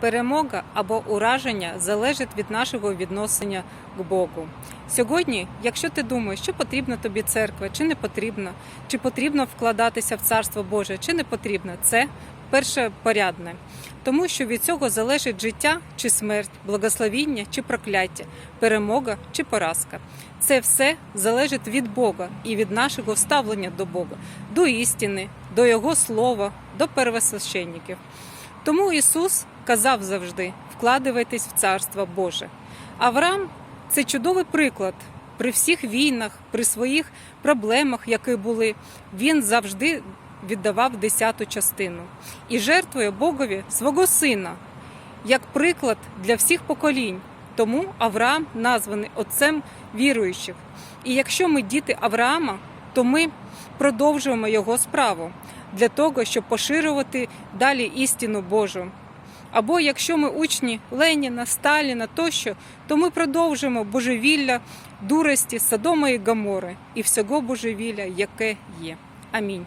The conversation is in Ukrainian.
Перемога або ураження залежить від нашого відношення к Богу. Сьогодні, якщо ти думаєш, що потрібна тобі церква, чи не потрібна, чи потрібно вкладатися в Царство Боже, чи не потрібно, це першопорядне. Тому що від цього залежить життя чи смерть, благословіння чи прокляття, перемога чи поразка. Це все залежить від Бога і від нашого ставлення до Бога, до істини, до Його слова, до первосвященників. Тому Ісус казав завжди: вкладывайтесь в Царство Боже. Авраам це чудовий приклад. При всіх війнах, при своїх проблемах, які були, він завжди віддавав десяту частину і жертвує Богові свого сина як приклад для всіх поколінь. Тому Авраам названий отцем віруючих. І якщо ми діти Авраама, то ми продовжуємо його справу для того, щоб поширювати далі істину Божу. Або якщо ми учні Леніна, Сталіна тощо, то ми продовжимо божевілля, дурості, Содома і Гамори і всього божевілля, яке є. Амінь.